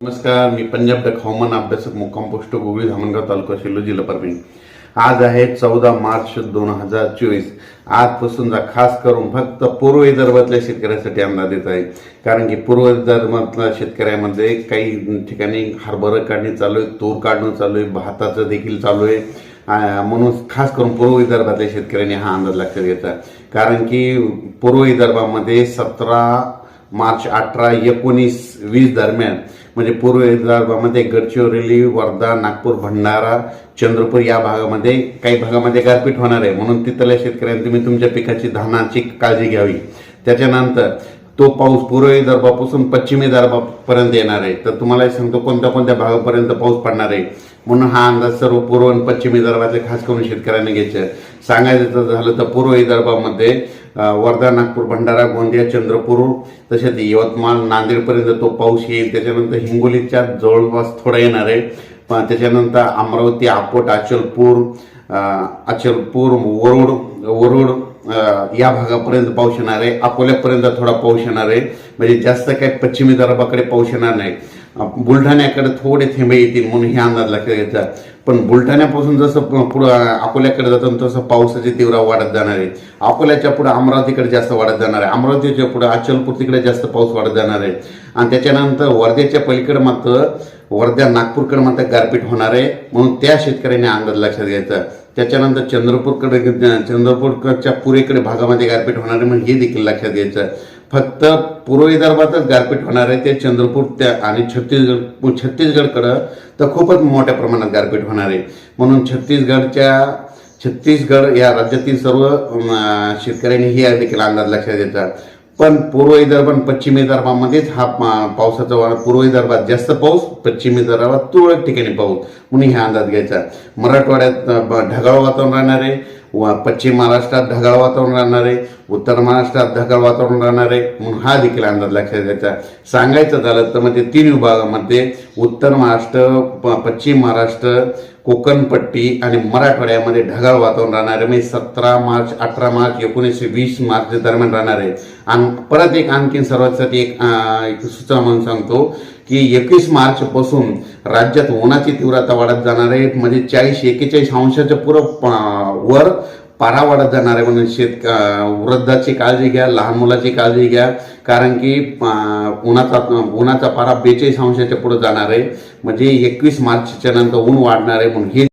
नमस्कार मी पंजाब डक हवामान अभ्यासक मुक्काम पोस्ट गोगळी धामणगाव तालुका शिल्लो जिल्हा परभणी आज आहे चौदा मार्च दोन हजार चोवीस. आजपासूनचा खास करून फक्त पूर्व विदर्भातल्या शेतकऱ्यांसाठी अंदाज देत आहे. कारण की पूर्व विदर्भातल्या शेतकऱ्यामध्ये काही ठिकाणी हरभरं काढणी चालू आहे तूर काढणं चालू आहे भाताचं देखील चालू आहे. म्हणून खास करून पूर्व विदर्भातल्या शेतकऱ्यांनी हा अंदाज लक्षात घ्यायचा कारण की पूर्व विदर्भामध्ये सतरा मार्च अठरा एकोणीस वीस दरम्यान म्हणजे पूर्व विदर्भामध्ये गडचिरोली वर्धा नागपूर भंडारा चंद्रपूर या भागामध्ये काही भागामध्ये गारपीट होणार आहे. म्हणून तिथल्या शेतकऱ्यांनी तुम्ही तुमच्या पिकाची धानाची काळजी घ्यावी. त्याच्यानंतर तो पाऊस पूर्व विदर्भापासून पश्चिमी विदर्भापर्यंत येणार आहे. तर तुम्हाला सांगतो कोणत्या कोणत्या भागापर्यंत पाऊस पडणार आहे? म्हणून हा अंदाज सर्व पूर्व आणि पश्चिम विदर्भातले खास करून शेतकऱ्यांनी घ्यायचं सांगायचं झालं तर पूर्व विदर्भामध्ये वर्धा नागपूर भंडारा गोंदिया चंद्रपूर तसेच यवतमाळ नांदेडपर्यंत तो पाऊस येईल. त्याच्यानंतर हिंगोलीच्या जवळपास थोडा येणार आहे. पण त्याच्यानंतर अमरावती अकोट अचलपूर अचलपूर वरुड वरुड या भागापर्यंत पाऊस येणार आहे. अकोल्यापर्यंत थोडा पाऊस येणार आहे. म्हणजे जास्त काही पश्चिमी दरबाकडे पाऊस येणार नाही बुलढाण्याकडे थोडे थेंबे येतील म्हणून हे अंदाज लक्षात घ्यायचा पण बुलढाण्यापासून जसं पुढं अकोल्याकडे जातं तसं पावसाची तीव्र वाढत जाणार आहे. अकोल्याच्या पुढे अमरावतीकडे जास्त वाढत जाणार आहे. अमरावतीच्या पुढे अचलपूर तिकडे जास्त पाऊस वाढत जाणार आहे. आणि त्याच्यानंतर वर्ध्याच्या पलीकडे मात्र वर्ध्या नागपूरकडे मात्र गारपीट होणार आहे. म्हणून त्या शेतकऱ्यांनी अंदाज लक्षात घ्यायचा त्याच्यानंतर चंद्रपूरकडे चंद्रपूरच्या पुरेकडे भागामध्ये गारपीट होणार आहे म्हणून हे देखील लक्षात घ्यायचं फक्त पूर्व विदर्भातच गारपीट होणार आहे ते चंद्रपूर त्या आणि छत्तीसगड छत्तीसगडकडं तर खूपच मोठ्या प्रमाणात गारपीट होणार आहे. म्हणून छत्तीसगडच्या छत्तीसगड या राज्यातील सर्व शेतकऱ्यांनी हे देखील अंदाज लक्षात घ्यायचा पण पूर्व विदर्भ आणि पश्चिम विदर्भामध्येच हा पावसाचा वाढ पूर्व विदर्भात जास्त पाऊस पश्चिम विदर्भात तुरळक ठिकाणी पाऊस. म्हणून हा अंदाज घ्यायचा. मराठवाड्यात ढगाळ वातावरण राहणार आहे. व पश्चिम महाराष्ट्रात ढगाळ वातावरण राहणार आहे उत्तर महाराष्ट्रात ढगाळ वातावरण राहणार आहे म्हणून हा देखील अंदाज लक्षात घ्यायचा. सांगायचं झालं तर म्हणजे तीन विभागामध्ये उत्तर महाराष्ट्र प- पश्चिम महाराष्ट्र कोकणपट्टी आणि मराठवाड्यामध्ये ढगाळ वातावरण राहणार आहे म्हणजे सतरा मार्च अठरा मार्च एकोणीसशे वीस मार्च दरम्यान राहणार. आहे आणि परत एक आणखीन सर्वांसाठी एक एक सूचना म्हणून सांगतो. की एकवीस मार्च पासून राज्यात उन्हाची तीव्रता वाढत जाणार आहे. म्हणजे चाळीस एकेचाळीस अंशाच्या पुरं प- वर पारा वाढत जाणार आहे. म्हणून शेत वृद्धाची काळजी घ्या लहान मुलाची काळजी घ्या. कारण की उन्हाचा उन्हाचा पारा बेचाळीस अंशाच्या पुढे जाणार आहे. म्हणजे एकवीस मार्चच्या नंतर ऊन वाढणार आहे म्हणून हे